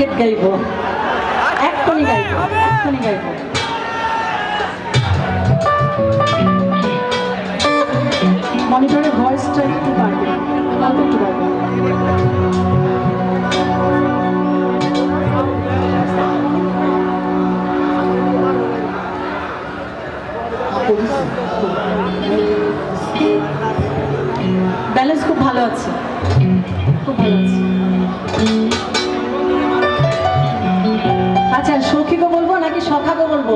Market গাইব। এক্ষুনি গাইব এক্ষুনি গাইব। মনিটরের ভয়েসটা একটু বাড়বে একটু বাড়বে। ব্যালেন্স খুব ভালো আছে, খুব ভালো আছে। সখীকে বলব নাকি সখাকে বলব?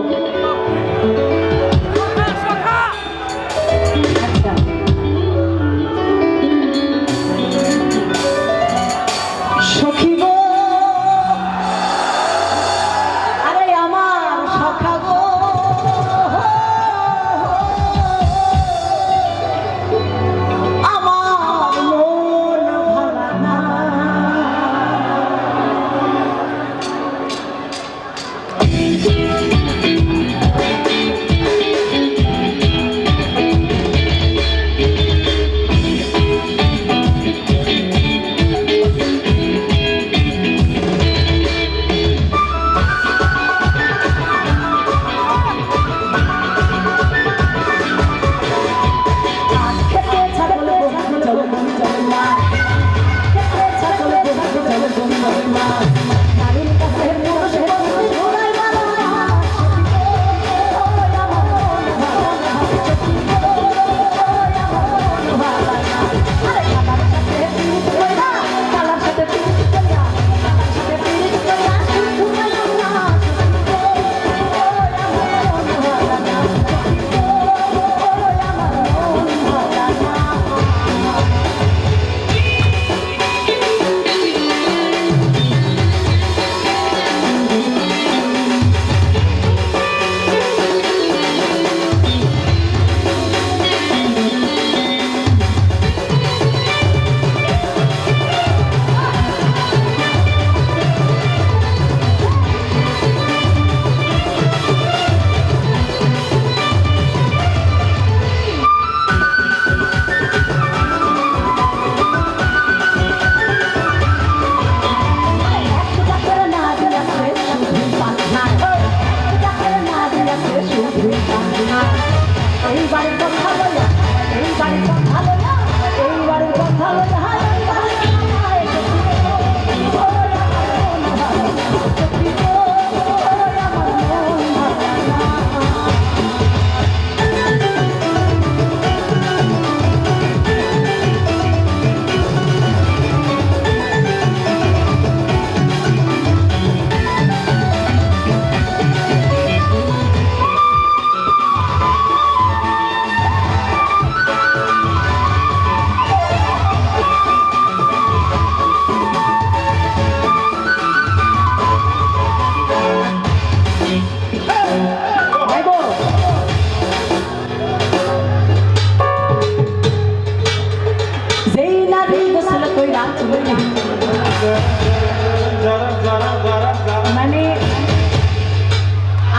এই বাড়ির কথা লইয়া এইবারের কথা বলো এইবারের কথা লইয়া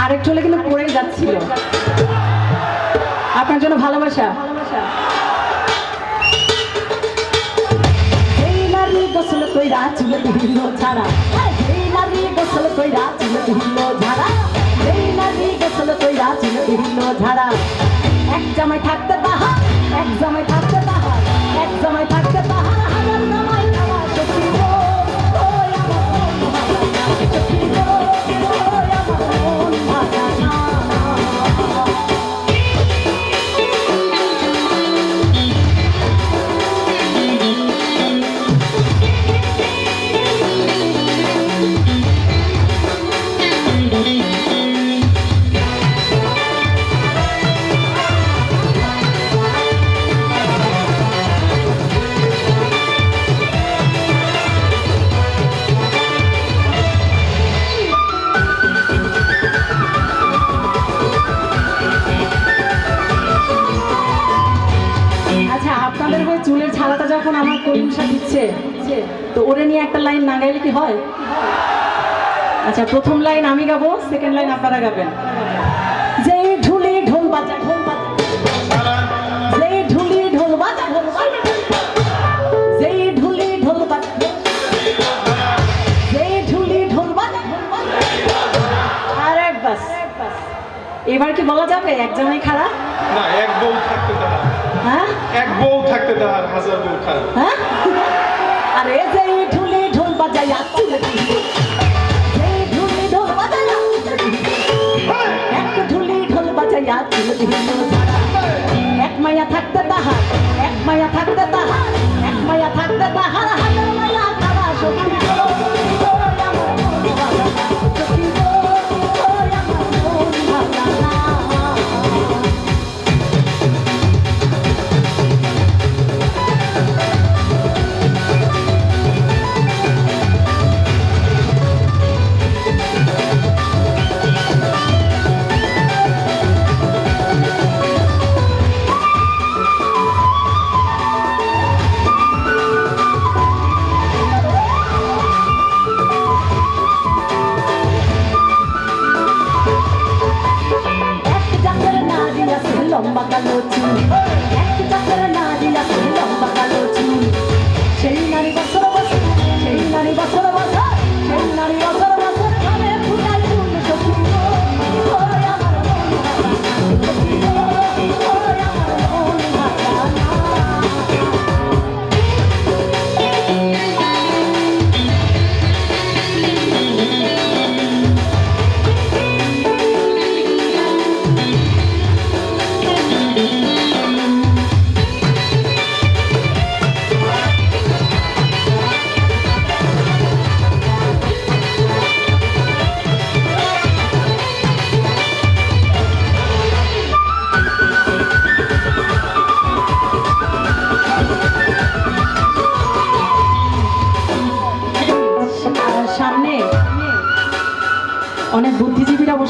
আরেকটু হলে কিন্তু পড়ে যাচ্ছিল। আপনার জন্য ভালোবাসা। ছাড়া এই ঝাড়া। এক জামাই থাকতে এখন আমার প্রশংসা দিচ্ছে? তো ওরে নিয়ে একটা লাইন না গাইলে কি হয়? আচ্ছা প্রথম লাইন আমি গাবো সেকেন্ড লাইন আপনারা গাবেন। ঢুলি ঢুলি ঢুলি ঢুলি আর বাস। এবার কি বলা যাবে? একজনই খারাপ? না এক বউ থাকতে হ্যাঁ? এক বউ তাহার হাজার গুণ খারাপ হ্যাঁ? আরে যেই ঢুলি ঢোল বাজাই যেই ঢুলি ঢোল বাজাইয়া এক ঢুলি ঢোল বাজাই চুলে এক মায়া থাকতে তাহার এক মায়া থাকতে তাহার এক মায়া থাকতে তাহার হাজার মায়া তারা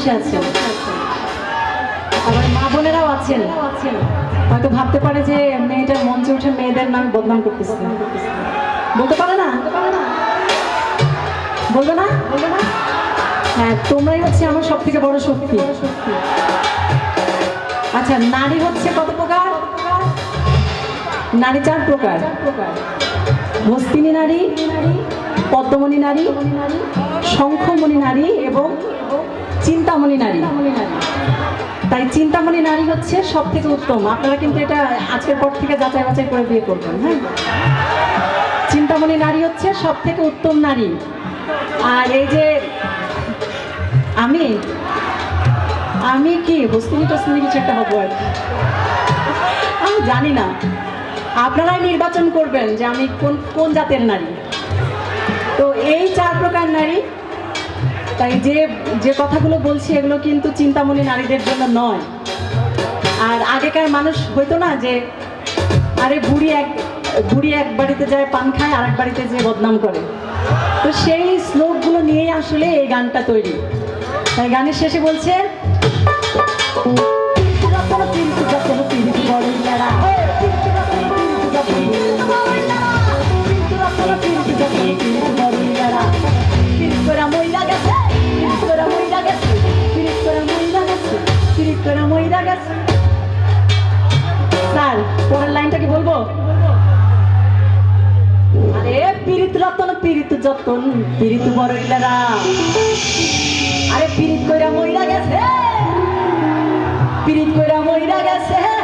বসে আছেন। আবার মা বোনেরাও আছেন। হয়তো ভাবতে পারে যে মেয়েটার মঞ্চে উঠে মেয়েদের নাম বদনাম করতেছে। বলতে পারে না? বলবে না? বলবে না হ্যাঁ তোমরাই হচ্ছে আমার সব থেকে বড় শক্তি। আচ্ছা নারী হচ্ছে কত প্রকার? নারী চার প্রকার। হস্তিনী নারী, পদ্মমণি নারী, শঙ্খমণি নারী এবং চিন্তামণি নারী। তাই চিন্তামণি নারী হচ্ছে সব থেকে উত্তম। আপনারা কিন্তু এটা আজকের পর থেকে যাচাই বাছাই করে বিয়ে করবেন হ্যাঁ? চিন্তামণি নারী হচ্ছে সব থেকে উত্তম নারী। আর এই যে আমি আমি কি বস্তুনি টস্তুনি কিছু একটা হব আর কি। আমি জানি না। আপনারাই নির্বাচন করবেন যে আমি কোন কোন জাতের নারী। তো এই চার প্রকার নারী তাই যে যে কথাগুলো বলছি এগুলো কিন্তু চিন্তামণি নারীদের জন্য নয়। আর আগেকার মানুষ হইতো না যে, আরে বুড়ি এক বুড়ি এক বাড়িতে যায় পান খায় আর এক বাড়িতে যে বদনাম করে। তো সেই শ্লোকগুলো নিয়েই আসলে এই গানটা তৈরি। তাই গানের শেষে বলছে পরের লাইনটা কি বলব? আরে, পীড়িত রতন, পীড়িত যতন, পীড়িত বড় আরে, পীড়িত কইরা মইরা গেছে। পীড়িত কইরা মইরা গেছে।